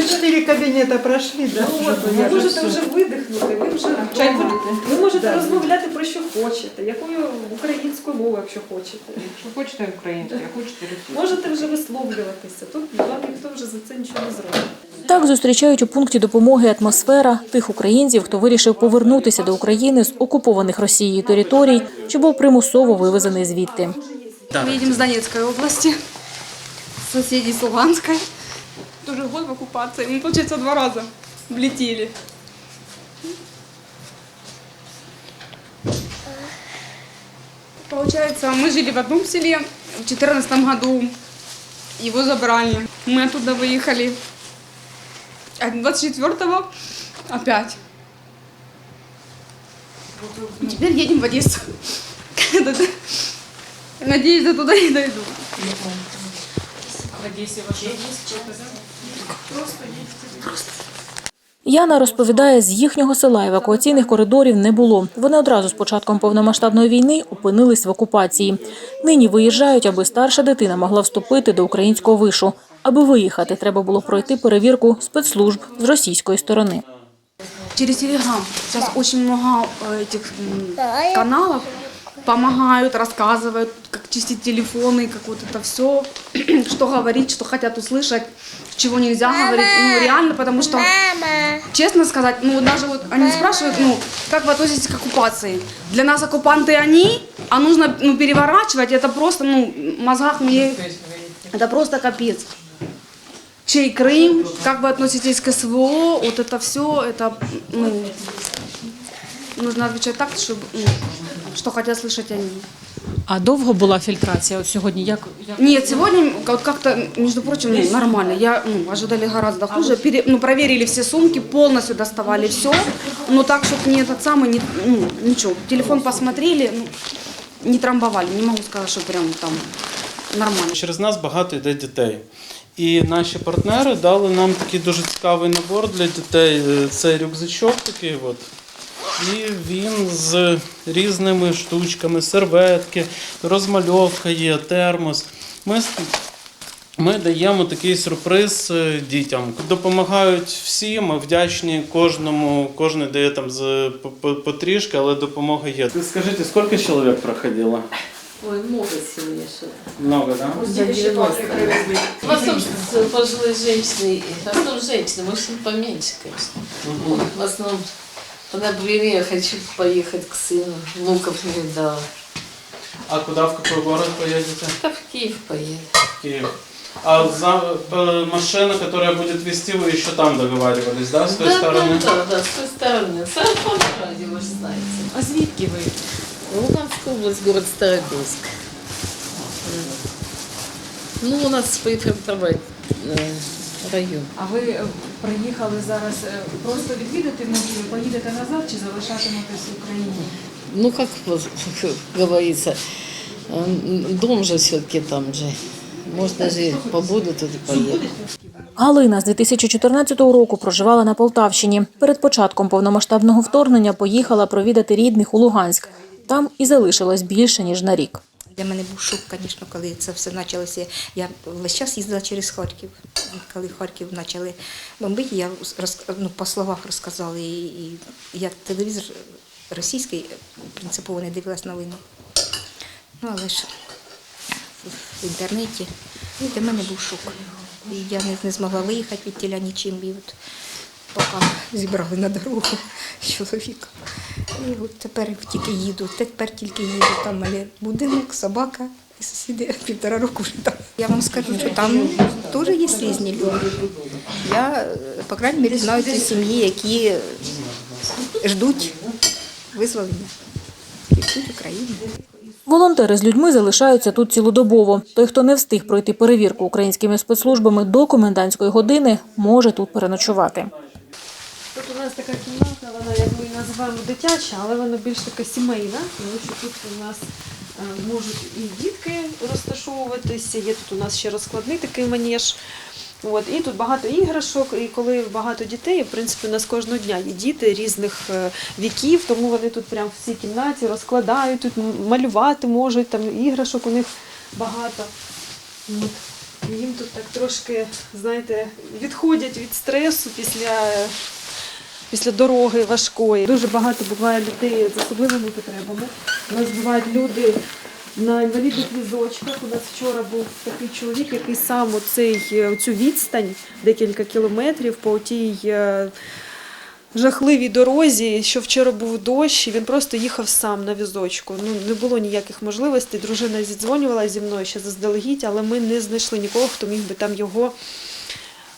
уже четыре кабинета прошли, да? Ну, уже от, ви я можете всё. вже видихнути, ви вже Чай вдома. будете? Ви можете Да. розмовляти про що хочете, якою українською мовою, якщо хочете. Що хочете українською, а хочете російською. Можете вже висловлюватися. Тут вам ніхто вже за це нічого не зробить. Так зустрічають у пункті допомоги атмосфера тих українців, хто вирішив повернутися до України з окупованих Росією територій, чи був примусово вивезений звідти. Мы едем с Донецкой области, соседей с Луганской. Тоже год в оккупации. Мы, получается, два раза влетели. Получается, мы жили в одном селе в 2014 году. Его забрали. Мы оттуда выехали. А 24-го опять. И теперь едем в Одессу. Надеюсь, до туда не дойду. Яна розповідає, з їхнього села евакуаційних коридорів не було. Вони одразу з початком повномасштабної війни опинились в окупації. Нині виїжджають, аби старша дитина могла вступити до українського вишу. Аби виїхати, треба було пройти перевірку спецслужб з російської сторони. Через Телеграм. Сейчас очень много э, этих м, каналов помогают, рассказывают, как чистить телефоны, как вот это все, что говорить, что хотят услышать, чего нельзя говорить. Ну, реально, потому что, честно сказать, ну, даже вот они спрашивают, ну, как вы относитесь к оккупации? Для нас оккупанты они, а нужно, ну, переворачивать, это просто, ну, в мозгах мне, это просто капец. Чей Крым, как вы относитесь к СВО, вот это все, это, ну, нужно отвечать так, чтобы, ну, что хотят слышать они. А довго була фільтрація? От сьогодні як, як Нет, сегодня вот как-то, между прочим, ну, нормально. Я, ну, ожидали гораздо хуже. Пере- ну, проверили все сумки, полностью доставали все. Но так, чтобы не этот самый, не, ну, ничего. Телефон посмотрели, ну, не трамбовали. Не могу сказать, что прям там нормально. Через нас багато йде дітей. І наші партнери дали нам такий дуже цікавий набор для дітей. Е, Це рюкзачок такий. От. І він з різними штучками, серветки, розмальовка є, термос. Ми, с- ми даємо такий сюрприз е, дітям. Допомагають всі, ми вдячні кожному, кожен дає там з по- по- потрішки, але допомога є. Скажіть, скільки чоловік проходило? Ой, много сегодня что Много, так? Да? За 90. В основном с- пожилые женщины, в основном женщины, мужчин поменьше, конечно. Вот, В основном, например, я хочу поехать к сыну, внуков не видала. А куда, в какой город поедете? Да в Киев поеду. В Киев. А за э, машина, которая будет вести, вы еще там договаривались, да, с той да, стороны? да, да, да, с той стороны. Сарафан радио, вы же знаете. а звідки ви? Луганская область, город Старобельск. Ну, у нас прифронтовой э, район. А ви е, приїхали зараз е, просто відвідати могилу, поїдете назад чи залишатиметесь в Україні? Ну, как вот говорится, э, дом же все-таки там же. Может, даже побуду тут и поеду. Галина з 2014 року проживала на Полтавщині. Перед початком повномасштабного вторгнення поїхала провідати рідних у Луганськ. Там і залишилась більше ніж на рік. Для мене був шок, звісно, коли це все почалося. Я весь час їздила через Харків. Коли Харків почали бомбити, я ну, по словах розказала. І, і я телевізор російський принципово не дивилась новини. Ну, але ж в інтернеті для мене був шок. І я не, не змогла виїхати від тіля нічим. І от поки зібрали на дорогу чоловіка. І от тепер тільки їду, тепер тільки їду. Там мене будинок, собака і сусіди півтора року вже там. Я вам скажу, що там теж є різні люди. Я, по крайній мірі, знаю ті сім'ї, які ждуть визволення, ждуть України. Волонтери з людьми залишаються тут цілодобово. Той, хто не встиг пройти перевірку українськими спецслужбами до комендантської години, може тут переночувати. Тут у нас така кімната, вона як називаємо дитяча, але вона більш така сімейна, тому що тут у нас е, можуть і дітки розташовуватися. Є тут у нас ще розкладний такий манеж. От, і тут багато іграшок, і коли багато дітей, в принципі, у нас кожного дня є діти різних е, віків, тому вони тут прямо в цій кімнаті розкладають, тут малювати можуть, там іграшок у них багато. От. Їм тут так трошки, знаєте, відходять від стресу після, після дороги важкої. Дуже багато буває людей з особливими потребами. У нас бувають люди на інвалідних візочках. У нас вчора був такий чоловік, який сам оцей, е, цю відстань, декілька кілометрів по тій е, жахливій дорозі, що вчора був дощ, і він просто їхав сам на візочку. Ну не було ніяких можливостей. Дружина зідзвонювала зі мною ще заздалегідь, але ми не знайшли нікого, хто міг би там його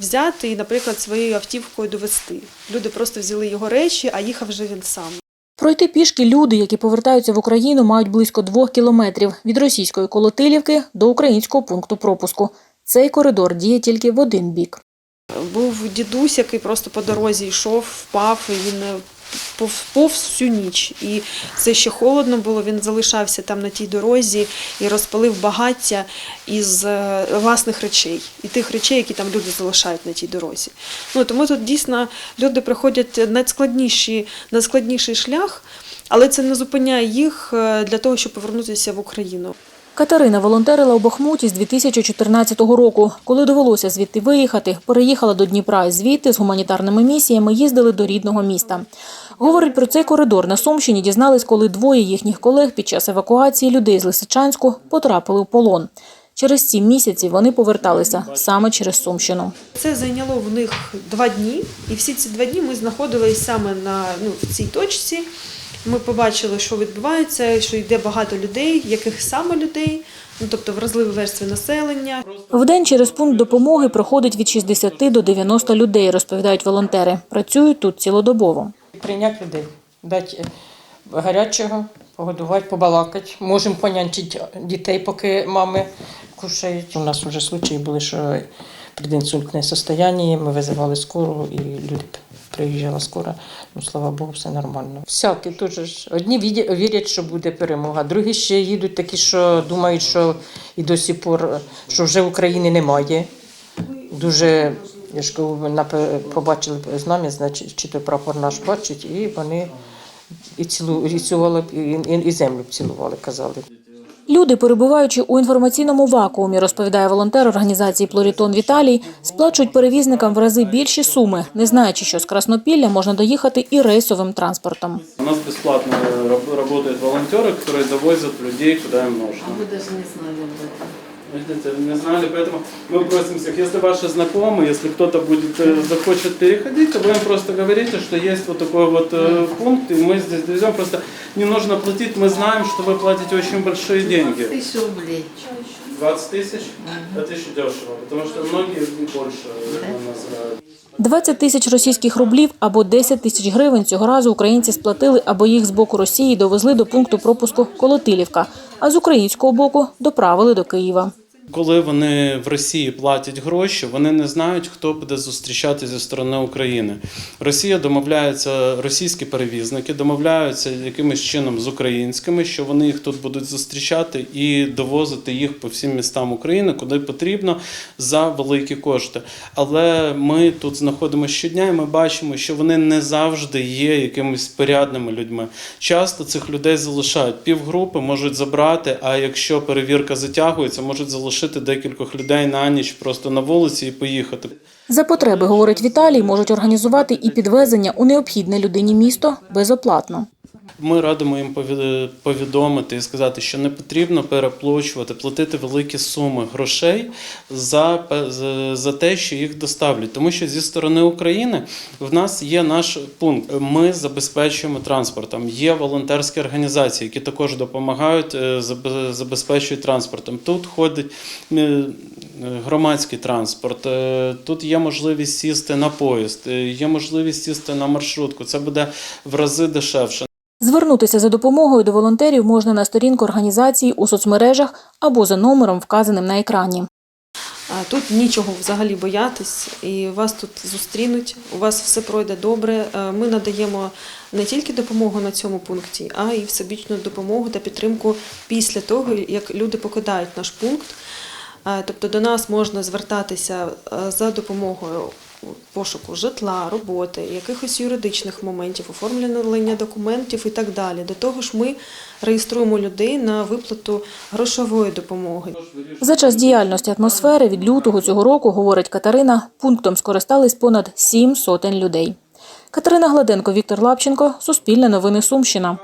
взяти і, наприклад, своєю автівкою довести. Люди просто взяли його речі, а їхав вже він сам. Пройти пішки люди, які повертаються в Україну, мають близько двох кілометрів від російської Колотилівки до українського пункту пропуску. Цей коридор діє тільки в один бік. Був дідусь, який просто по дорозі йшов, впав, і він повз всю ніч. І це ще холодно було, він залишався там на тій дорозі і розпалив багаття із е, власних речей, і тих речей, які там люди залишають на тій дорозі. Ну, тому тут дійсно люди приходять найскладніші, найскладніший шлях, але це не зупиняє їх е, для того, щоб повернутися в Україну. Катерина волонтерила у Бахмуті з 2014 року. Коли довелося звідти виїхати, переїхала до Дніпра і звідти з гуманітарними місіями їздили до рідного міста. Говорить про цей коридор на Сумщині дізнались, коли двоє їхніх колег під час евакуації людей з Лисичанську потрапили у полон. Через сім місяців вони поверталися саме через Сумщину. Це зайняло в них два дні, і всі ці два дні ми знаходились саме на ну, в цій точці. Ми побачили, що відбувається, що йде багато людей, яких саме людей, ну тобто вразливі верстви населення. Вдень через пункт допомоги проходить від 60 до 90 людей, розповідають волонтери. Працюють тут цілодобово. Прийняти людей, дати е, гарячого, погодувати, побалакати. Можемо понянчити дітей, поки мами кушають. У нас вже случаї були, що предінсультне состояние, ми визивали скору і люди приїжджала скоро. Ну, слава Богу, все нормально. Всякі теж. Одні вірять, що буде перемога, другі ще їдуть такі, що думають, що і до сих пор, що вже України немає. Дуже я ж побачили знам'я, значить, чи то прапор наш бачить, і вони і цілу і і, і, землю цілували, казали. Люди, перебуваючи у інформаційному вакуумі, розповідає волонтер організації Плорітон Віталій, сплачують перевізникам в рази більші суми, не знаючи, що з Краснопілля можна доїхати і рейсовим транспортом. У нас бесплатно раб- работают волонтеры, которые довозят людей куда им нужно. А вы даже не знали об этом. Видите, не знали, поэтому мы просим всех, если ваши знакомые, если кто-то будет, э, захочет переходить, то вы им просто говорите, что есть вот такой вот э, пункт, и мы здесь довезем. Просто не нужно платить, мы знаем, что вы платите очень большие деньги. Тысячу рублей. 20 тысяч? Это еще дешево, потому что многие и больше э, называют. 20 тисяч російських рублів або 10 тисяч гривень цього разу українці сплатили, або їх з боку Росії довезли до пункту пропуску Колотилівка, а з українського боку доправили до Києва. Коли вони в Росії платять гроші, вони не знають, хто буде зустрічати зі сторони України. Росія домовляється, російські перевізники домовляються якимось чином з українськими, що вони їх тут будуть зустрічати і довозити їх по всім містам України, куди потрібно за великі кошти. Але ми тут знаходимося щодня, і ми бачимо, що вони не завжди є якимись порядними людьми. Часто цих людей залишають півгрупи, можуть забрати. А якщо перевірка затягується, можуть залишити декількох людей на ніч просто на вулиці і поїхати. За потреби, говорить Віталій, можуть організувати і підвезення у необхідне людині місто безоплатно. Ми радимо їм пові- повідомити і сказати, що не потрібно переплачувати, платити великі суми грошей за, за- те, що їх доставлять. Тому що зі сторони України в нас є наш пункт. Ми забезпечуємо транспортом. Є волонтерські організації, які також допомагають, е, забезпечують транспортом. Тут ходить е, громадський транспорт, е, тут є можливість сісти на поїзд, е, є можливість сісти на маршрутку. Це буде в рази дешевше. Звернутися за допомогою до волонтерів можна на сторінку організації у соцмережах або за номером, вказаним на екрані. Тут нічого взагалі боятись, і вас тут зустрінуть, у вас все пройде добре. Е, Ми надаємо не тільки допомогу на цьому пункті, а й всебічну допомогу та підтримку після того, як люди покидають наш пункт. Е, Тобто до нас можна звертатися е, за допомогою пошуку житла, роботи, якихось юридичних моментів, оформлення документів і так далі. До того ж, ми реєструємо людей на виплату грошової допомоги. За час діяльності атмосфери від лютого цього року, говорить Катерина, пунктом скористались понад сім сотень людей. Катерина Гладенко, Віктор Лапченко, Суспільне новини Сумщина.